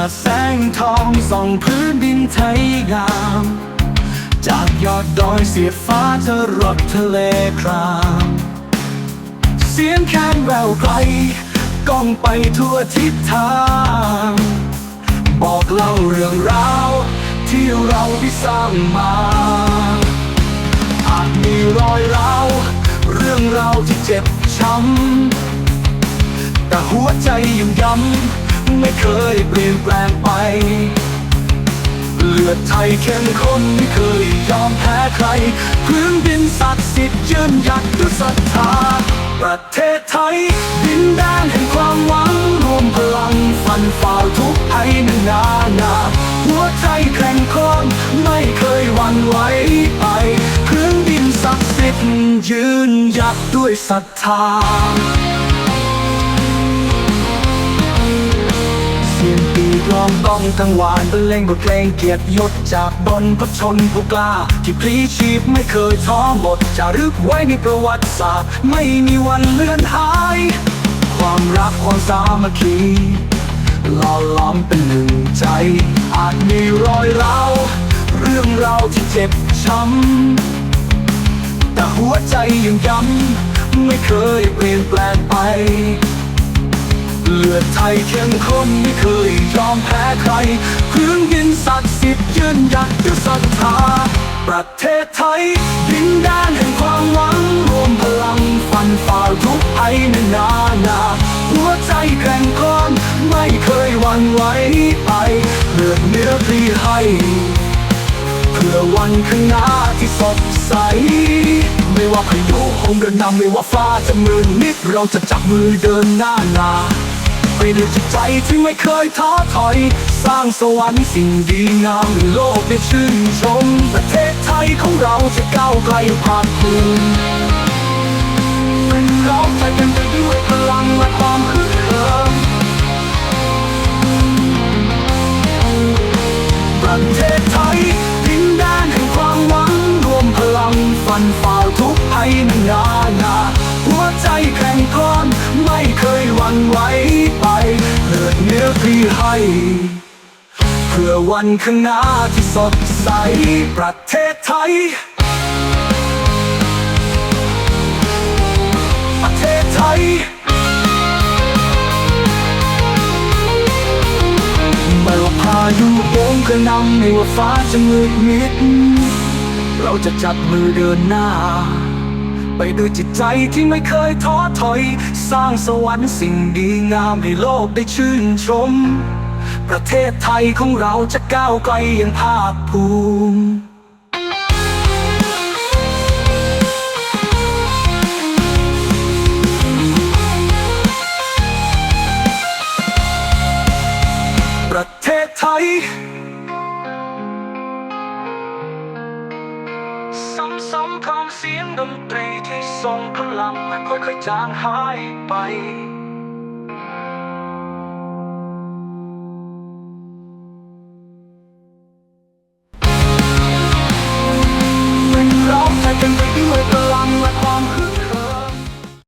าแสงทองส่องพื้นดินไทยงาม จากยอดดอยเสียฟ้าจะรดทะเลคราม เสียงแคนแววไกลก้องไปทั่วทิศทาง บอกเล่าเรื่องราว ที่เราได้สร้างมา อาจมีรอยร้าวเรื่องราวที่เจ็บช้ำ แต่หัวใจยังย้ำ ไม่เคยเปลี่ยนแปลงไป เลือดไทยเข้มข้นไม่เคยยอมแพ้ใคร พื้นดินศักดิ์สิทธิ์ยืนหยัดด้วยศรัทธา ประเทศไทย ดินแดนแห่งความหวังรวมพลังฟันฝ่าทุกภัยนานานาหัวใจแกร่งโคนไม่เคยหวั่นไหวไปพื้นดินศักดิ์สิทธิ์ยืนหยัดด้วยศรัทธา องต้องทั้งหวานบรรเลงบทเพลงเกียรติยศจากบนพชนผู้กล้า ที่พลีชีพไม่เคยท้อหมดจะรึกไว้ในประวัติศาสตร์ ไม่มีวันเลือนหาย ความรักความสามัคคีหล่อล้อมเป็นหนึ่งใจ อาจมีรอยร้าวเรื่องราวที่เจ็บช้ำแต่หัวใจยังย้ำไม่เคยเปลี่ยนแปลงไป เลือดไทยเข้มข้นไม่เคยยอมแพ้ใครพื้นดินศักดิ์สิทธิ์ยืนหยัดด้วยศรัทธา ประเทศไทยดินแดนแห่งความหวังรวมพลังฟันฝ่าทุกภัยในนานา หัวใจแกร่งกร้อนไม่เคยหวั่นไหวไปเลือดเนื้อพลีให้เพื่อวันข้างหน้าที่สดใส ไม่ว่าพายุคงเดินนำไม่ว่าฟ้าจะมืดมิดเราจะจับมือเดินหน้าหนา ไปด้วยจิตใจที่ไม่เคยท้อถอย สร้างสวรรค์สิ่งดีงามให้โลกได้ชื่นชม ประเทศไทยของเราจะก้าวไกลภานคภูมิเป็นเราใจกันไปด้วยพลังและความคึกเคิมประเทศไทยดินแดนแห่งความหวังรวมพลังฟันฝ่าทุกภัยนานานาหัวใจแข็งกร้อนไม่เคยหวั่นไหว ลือดเนื้อพรีให้ เพื่อวันข้างหน้าที่สดใสประเทศไทย ประเทศไทย ไม่ว่าพายุโหมกระนำไม่ว่าฟ้าจะมืดมิด เราจะจับมือเดินหน้า ไปด้วยจิตใจที่ไม่เคยท้อถอย สร้างสวรรค์สิ่งดีงามให้โลกได้ชื่นชม ประเทศไทยของเราจะก้าวไกลอย่างภาคภูมิ ซ้ำคำเสียงดนตรีที่ทรงพลังมันค่อยๆจางหายไป